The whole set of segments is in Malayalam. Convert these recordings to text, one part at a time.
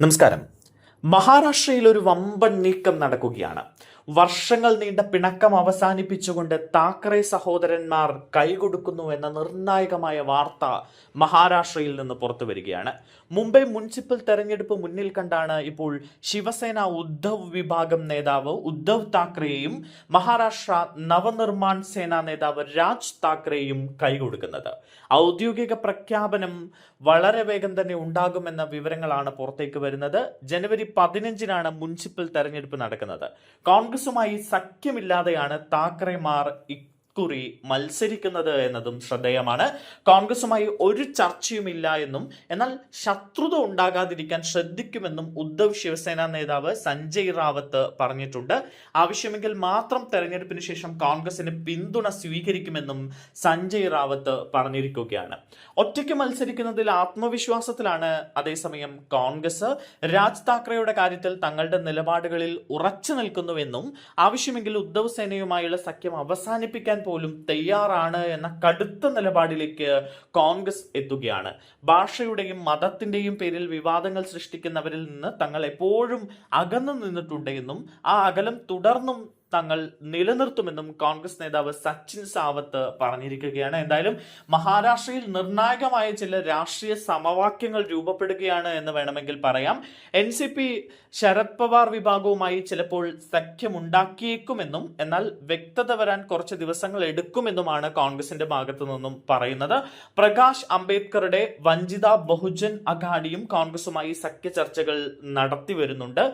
നമസ്കാരം. മഹാരാഷ്ട്രയിൽ ഒരു വമ്പൻ നീക്കം നടക്കുകയാണ്. വർഷങ്ങൾ നീണ്ട പിണക്കം അവസാനിപ്പിച്ചുകൊണ്ട് താക്കറെ സഹോദരന്മാർ കൈകൊടുക്കുന്നു എന്ന നിർണായകമായ വാർത്ത മഹാരാഷ്ട്രയിൽ നിന്ന് പുറത്തു വരികയാണ്. മുംബൈ മുനിസിപ്പൽ തെരഞ്ഞെടുപ്പ് മുന്നിൽ കണ്ടാണ് ഇപ്പോൾ ശിവസേന ഉദ്ധവ് വിഭാഗം നേതാവ് ഉദ്ധവ് താക്കറെയും മഹാരാഷ്ട്ര നവനിർമ്മാൺ സേനാ നേതാവ് രാജ് താക്കറെയും കൈകൊടുക്കുന്നത്. ഔദ്യോഗിക പ്രഖ്യാപനം വളരെ വേഗം തന്നെ ഉണ്ടാകുമെന്ന വിവരങ്ങളാണ് പുറത്തേക്ക് വരുന്നത്. ജനുവരി പതിനഞ്ചിനാണ് മുനിസിപ്പൽ തെരഞ്ഞെടുപ്പ് നടക്കുന്നത്. കോൺഗ്രസുമായി സഖ്യമില്ലാതെയാണ് താക്കറെമാർ ഇക്കുറി മത്സരിക്കുന്നത് എന്നതും ശ്രദ്ധേയമാണ്. കോൺഗ്രസുമായി ഒരു ചർച്ചയുമില്ല എന്നും എന്നാൽ ശത്രുത ഉണ്ടാകാതിരിക്കാൻ ശ്രദ്ധിക്കുമെന്നും ഉദ്ധവ് ശിവസേന നേതാവ് സഞ്ജയ് റാവത്ത് പറഞ്ഞിട്ടുണ്ട്. ആവശ്യമെങ്കിൽ മാത്രം തെരഞ്ഞെടുപ്പിന് ശേഷം കോൺഗ്രസിന് പിന്തുണ സ്വീകരിക്കുമെന്നും സഞ്ജയ് റാവത്ത് പറഞ്ഞിരിക്കുകയാണ്. ഒറ്റയ്ക്ക് മത്സരിക്കുന്നതിൽ ആത്മവിശ്വാസത്തിലാണ് അതേസമയം കോൺഗ്രസ്. രാജ് താക്കറെയുടെ കാര്യത്തിൽ തങ്ങളുടെ നിലപാടുകളിൽ ഉറച്ചു നിൽക്കുന്നുവെന്നും ആവശ്യമെങ്കിൽ ഉദ്ധവ് സേനയുമായുള്ള സഖ്യം അവസാനിപ്പിക്കാൻ പോലും തയ്യാറാണ് എന്ന കടുത്ത നിലപാടിലേക്ക് കോൺഗ്രസ് എത്തുകയാണ്. ഭാഷയുടെയും മതത്തിന്റെയും പേരിൽ വിവാദങ്ങൾ സൃഷ്ടിക്കുന്നവരിൽ നിന്ന് തങ്ങൾ എപ്പോഴും അകന്നു നിന്നിട്ടുണ്ട് എന്നും ആ അകലം തുടർന്നും തങ്ങൾ നിലനിർത്തുമെന്നും കോൺഗ്രസ് നേതാവ് സച്ചിൻ സാവത്ത് പറഞ്ഞിരിക്കുകയാണ്. എന്തായാലും മഹാരാഷ്ട്രയിൽ നിർണായകമായ ചില രാഷ്ട്രീയ സമവാക്യങ്ങൾ രൂപപ്പെടുകയാണ് എന്ന് വേണമെങ്കിൽ പറയാം. N C P Sharad Pawar വിഭാഗവുമായി ചിലപ്പോൾ സഖ്യമുണ്ടാക്കിയേക്കുമെന്നും എന്നാൽ വ്യക്തത വരാൻ കുറച്ച് ദിവസങ്ങൾ എടുക്കുമെന്നുമാണ് കോൺഗ്രസിന്റെ ഭാഗത്തു നിന്നും പറയുന്നത്. പ്രകാശ് അംബേദ്കറുടെ വഞ്ചിത ബഹുജൻ അഘാഡിയും കോൺഗ്രസുമായി സഖ്യ ചർച്ചകൾ നടത്തി വരുന്നുണ്ട്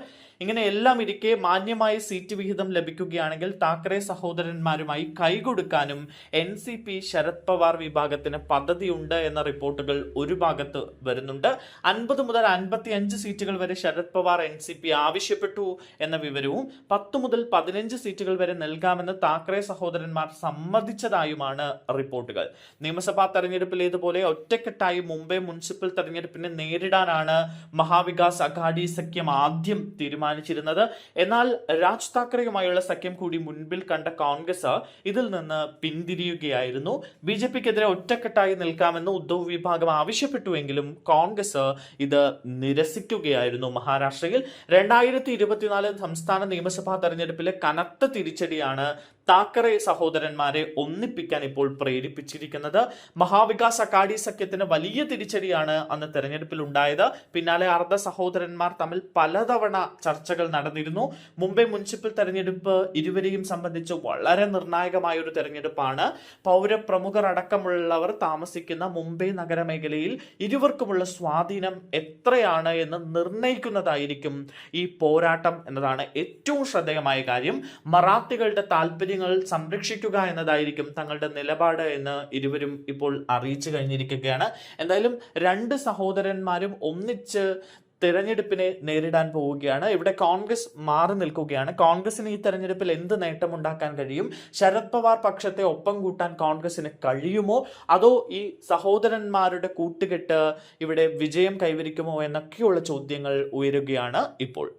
ഇങ്ങനെ എല്ലാം ഇരിക്കെ മാന്യമായ സീറ്റ് വിഹിതം ലഭിക്കുകയാണെങ്കിൽ താക്കറെ സഹോദരന്മാരുമായി കൈകൊടുക്കാനും N C P Sharad Pawar വിഭാഗത്തിന് പദ്ധതിയുണ്ട് എന്ന റിപ്പോർട്ടുകൾ ഒരു ഭാഗത്ത് വരുന്നുണ്ട്. അൻപത് മുതൽ അൻപത്തി അഞ്ച് സീറ്റുകൾ വരെ Sharad Pawar N C P ആവശ്യപ്പെട്ടു എന്ന വിവരവും പത്ത് മുതൽ പതിനഞ്ച് സീറ്റുകൾ വരെ നൽകാമെന്ന് താക്കറെ സഹോദരന്മാർ സമ്മതിച്ചതായുമാണ് റിപ്പോർട്ടുകൾ. നിയമസഭാ തെരഞ്ഞെടുപ്പിലേതുപോലെ ഒറ്റക്കെട്ടായി മുംബൈ മുനിസിപ്പൽ തെരഞ്ഞെടുപ്പിനെ നേരിടാനാണ് മഹാവികാസ് അഘാഡി സഖ്യം ആദ്യം തീരുമാനിച്ചിരുന്നത്. എന്നാൽ രാജ് താക്കറെയുമായുള്ള സഖ്യം കൂടി മുൻപിൽ കണ്ട കോൺഗ്രസ് ഇതിൽ നിന്ന് പിന്തിരിയുകയായിരുന്നു. ബി ജെ പിക്കെതിരെ ഒറ്റക്കെട്ടായി നിൽക്കാമെന്ന് ഉദ്ധവ് വിഭാഗം ആവശ്യപ്പെട്ടുവെങ്കിലും കോൺഗ്രസ് ഇത് നിരസിക്കുകയായിരുന്നു മഹാരാഷ്ട്രയിൽ. രണ്ടായിരത്തി ഇരുപത്തിനാല് സംസ്ഥാന നിയമസഭാ തെരഞ്ഞെടുപ്പിലെ കനത്ത തിരിച്ചടിയാണ് താക്കറെ സഹോദരന്മാരെ ഒന്നിപ്പിക്കാൻ ഇപ്പോൾ പ്രേരിപ്പിച്ചിരിക്കുന്നത്. മഹാവികാസ് അക്കാഡി സഖ്യത്തിന് വലിയ തിരിച്ചടിയാണ് അന്ന് തെരഞ്ഞെടുപ്പിൽ ഉണ്ടായത് പിന്നാലെ അർദ്ധ സഹോദരന്മാർ തമ്മിൽ പലതവണ ചർച്ചകൾ നടന്നിരുന്നു. മുംബൈ മുനിസിപ്പൽ തെരഞ്ഞെടുപ്പ് ഇരുവരെയും സംബന്ധിച്ച് വളരെ നിർണായകമായ ഒരു തെരഞ്ഞെടുപ്പാണ്. പൗരപ്രമുഖർ അടക്കമുള്ളവർ താമസിക്കുന്ന മുംബൈ നഗരമേഖലയിൽ ഇരുവർക്കുമുള്ള സ്വാധീനം എത്രയാണ് എന്ന് നിർണയിക്കുന്നതായിരിക്കും ഈ പോരാട്ടം എന്നതാണ് ഏറ്റവും ശ്രദ്ധേയമായ കാര്യം. മറാത്തികളുടെ താല്പര്യങ്ങൾ സംരക്ഷിക്കുക എന്നതായിരിക്കും തങ്ങളുടെ നിലപാട് എന്ന് ഇരുവരും ഇപ്പോൾ അറിയിച്ചു കഴിഞ്ഞിരിക്കുകയാണ്. എന്തായാലും രണ്ട് സഹോദരന്മാരും ഒന്നിച്ച് തെരഞ്ഞെടുപ്പിനെ നേരിടാൻ പോവുകയാണ്. ഇവിടെ കോൺഗ്രസ് മാറി നിൽക്കുകയാണ്. കോൺഗ്രസിന് ഈ തെരഞ്ഞെടുപ്പിൽ എന്ത് നേട്ടമുണ്ടാക്കാൻ കഴിയും? ശരത് പവാർ പക്ഷത്തെ ഒപ്പം കൂട്ടാൻ കോൺഗ്രസിന് കഴിയുമോ? അതോ ഈ സഹോദരന്മാരുടെ കൂട്ടുകെട്ട് ഇവിടെ വിജയം കൈവരിക്കുമോ എന്നൊക്കെയുള്ള ചോദ്യങ്ങൾ ഉയരുകയാണ് ഇപ്പോൾ.